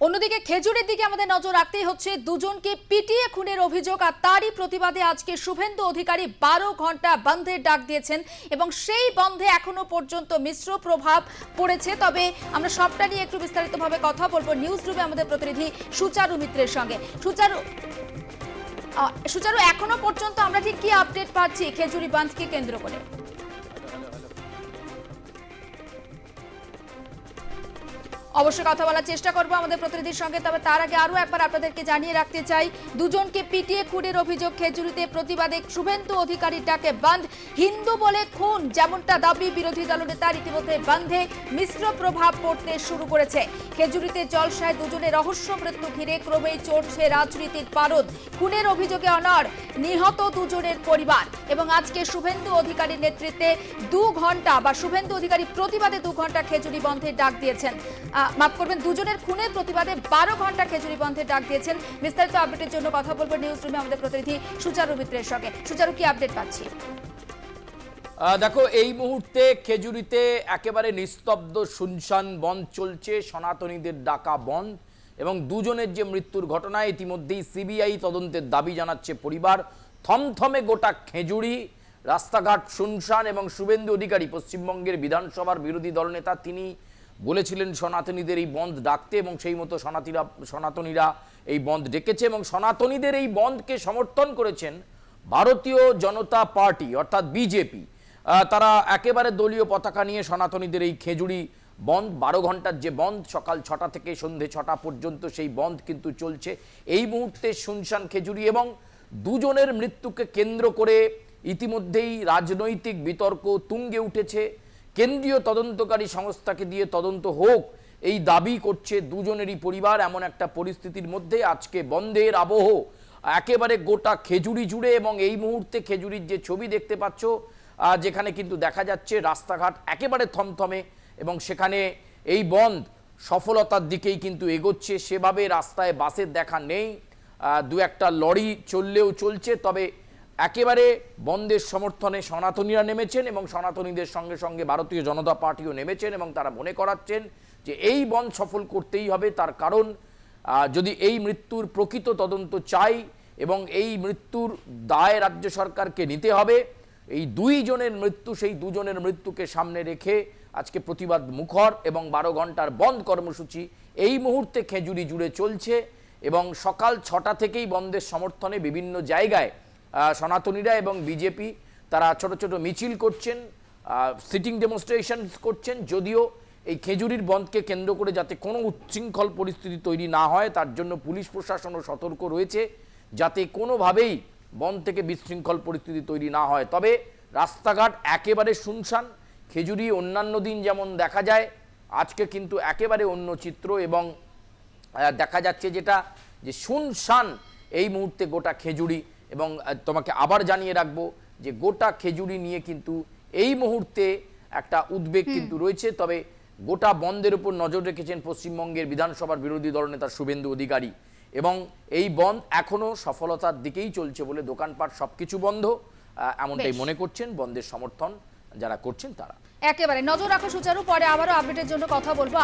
অন্যদিকে খেজুরের দিকে আমাদের নজর রাখতেই হচ্ছে, দুজনকে পিটিয়ে খুনের অভিযোগ আর তারই প্রতিবাদে আজকে শুভেন্দু অধিকারী বারো ঘণ্টা বন্ধের ডাক দিয়েছেন এবং সেই বন্ধে এখনও পর্যন্ত মিশ্র প্রভাব পড়েছে। তবে আমরা সবটা নিয়ে একটু বিস্তারিতভাবে কথা বলব নিউজ রুমে আমাদের প্রতিনিধি সুচারু মিত্রের সঙ্গে। সুচারু সুচারু, এখনও পর্যন্ত আমরা ঠিক কি আপডেট পাচ্ছি খেজুরি বাঁধকে কেন্দ্র করে? অবশ্যই কথা বলার চেষ্টা করব আমাদের প্রতিনিধির সঙ্গে, তবে তার আগে আরও একবার আপনাদেরকে জানিয়ে রাখতে চাই, দুজনকে পিটিয়ে খুনের অভিযোগ খেজুরিতে প্রতিবাদে শুভেন্দু অধিকারীর ডাকে বন্ধ হিন্দু বলে খুন, যেমনটা দাবি বিরোধী দলনেতার ইতিমধ্যে বন্ধে মিশ্র প্রভাব পড়তে শুরু করেছে। খেজুরিতে জলসায় দুজনের রহস্য মৃত্যু ঘিরে ক্রমেই চড়ছে রাজনীতির পারদ। খুনের অভিযোগে অনর নিহত দুজনের পরিবার এবং আজকে শুভেন্দু অধিকারীর নেতৃত্বে দু ঘণ্টা বা শুভেন্দু অধিকারী প্রতিবাদে দু ঘণ্টা খেজুরি বন্ধের ডাক দিয়েছেন। মাফ করবেন, দুজনের খুনের প্রতিবাদে বারো ঘণ্টা খেজুরি বন্ধের ডাক দিয়েছেন। বিস্তারিত আপডেটের জন্য কথা বলব নিউজ রুমে আমাদের প্রতিনিধি সুচারু মিত্রের সঙ্গে। সুচারু, কি আপডেট পাচ্ছি? দেখো, এই মুহূর্তে খেজুরিতে একেবারে নিস্তব্ধ শুনশান বন্ধ চলছে, সনাতনীদের ডাকা বন্ধ এবং দুজনের যে মৃত্যুর ঘটনা, ইতিমধ্যেই সিবিআই তদন্তের দাবি জানাচ্ছে পরিবার। থমথমে গোটা খেজুরি, রাস্তাঘাট শুনশান এবং শুভেন্দু অধিকারী পশ্চিমবঙ্গের বিধানসভার বিরোধী দলনেতা, তিনি বলেছিলেন সনাতনীদের এই বন্ধ ডাকতে এবং সেই মতো সনাতীরা, সনাতনীরা এই বন্ধ ডেকেছে এবং সনাতনীদের এই বন্ধকে সমর্থন করেছেন ভারতীয় জনতা পার্টি, অর্থাৎ বিজেপি। তারা একেবারে দলীয় পতাকা নিয়ে সনাতনীদের এই খেজুরি বন্ধ, বারো ঘণ্টার যে বন্ধ, সকাল ছটা থেকে সন্ধে ছটা পর্যন্ত সেই বন্ধ কিন্তু চলছে। এই মুহূর্তে শুনশান খেজুরি এবং দুজনের মৃত্যুকে কেন্দ্র করে ইতিমধ্যেই রাজনৈতিক বিতর্ক তুঙ্গে উঠেছে। কেন্দ্রীয় তদন্তকারী সংস্থাকে দিয়ে তদন্ত হোক, এই দাবি করছে দুজনেরই পরিবার এমন একটা পরিস্থিতির মধ্যে আজকে বন্ধের আবহ। একেবারে গোটা খেজুরি জুড়ে এবং এই মুহূর্তে খেজুরির যে ছবি দেখতে পাচ্ছ যেখানে কিন্তু দেখা যাচ্ছে রাস্তাঘাট একেবারে থমথমে এবং সেখানে এই বন্ধ সফলতার দিকেই কিন্তু এগোচ্ছে। সেভাবে রাস্তায় বাসের দেখা নেই। দু একটা লরি চললেও চলছে, তবে একেবারে বন্ধের সমর্থনে সনাতনীরা নেমেছেন এবং সনাতনীদের সঙ্গে সঙ্গে ভারতীয় জনতা পার্টিও নেমেছেন এবং তারা মনে করাচ্ছেন যে এই বন্ধ সফল করতেই হবে। তার কারণ যদি এই মৃত্যুর প্রকৃত তদন্ত চাই এবং এই মৃত্যুর দায় রাজ্য সরকারকে নিতে হবে, এই দুই জনের মৃত্যু, সেই দুজনের মৃত্যুকে সামনে রেখে আজকে প্রতিবাদ মুখর এবং বারো ঘণ্টার বন্ধ কর্মসূচি এই মুহূর্তে খেজুরি জুড়ে চলছে এবং সকাল ছটা থেকেই বন্ধের সমর্থনে বিভিন্ন জায়গায় সনাতনীরা এবং বিজেপি, তারা ছোট ছোট মিছিল করছেন সিটিং ডেমনস্ট্রেশন করছেন, যদিও এই খেজুরির বন্ধকে কেন্দ্র করে যাতে কোনো উচ্ছৃঙ্খল পরিস্থিতি তৈরি না হয়, তার জন্য পুলিশ প্রশাসনও সতর্ক রয়েছে, যাতে কোনোভাবেই বন থেকে বিশৃঙ্খল পরিস্থিতি তৈরি না হয়। তবে রাস্তাঘাট একেবারে শুনশান, খেজুরি অন্যান্য দিন যেমন দেখা যায়, আজকে কিন্তু একেবারে অন্য চিত্র এবং দেখা যাচ্ছে যেটা যে শুনশান এই মুহূর্তে গোটা খেজুরি এবং তোমাকে আবার জানিয়ে রাখব যে গোটা খেজুরি নিয়ে কিন্তু এই মুহূর্তে একটা উদ্বেগ কিন্তু রয়েছে। তবে গোটা বন্ধের উপর নজর রেখেছেন পশ্চিমবঙ্গের বিধানসভার বিরোধী দলনেতা শুভেন্দু অধিকারী। এবং এই বন্ধ এখনও সফলতার দিকেই চলছে বলে দোকানপাট সবকিছু বন্ধ। এমনটাই মনে করছেন বন্ধের সমর্থন যারা করছেন তারা। একেবারে। নজর রাখো সুচারু পরে আবারও আপডেটের জন্য কথা বলব।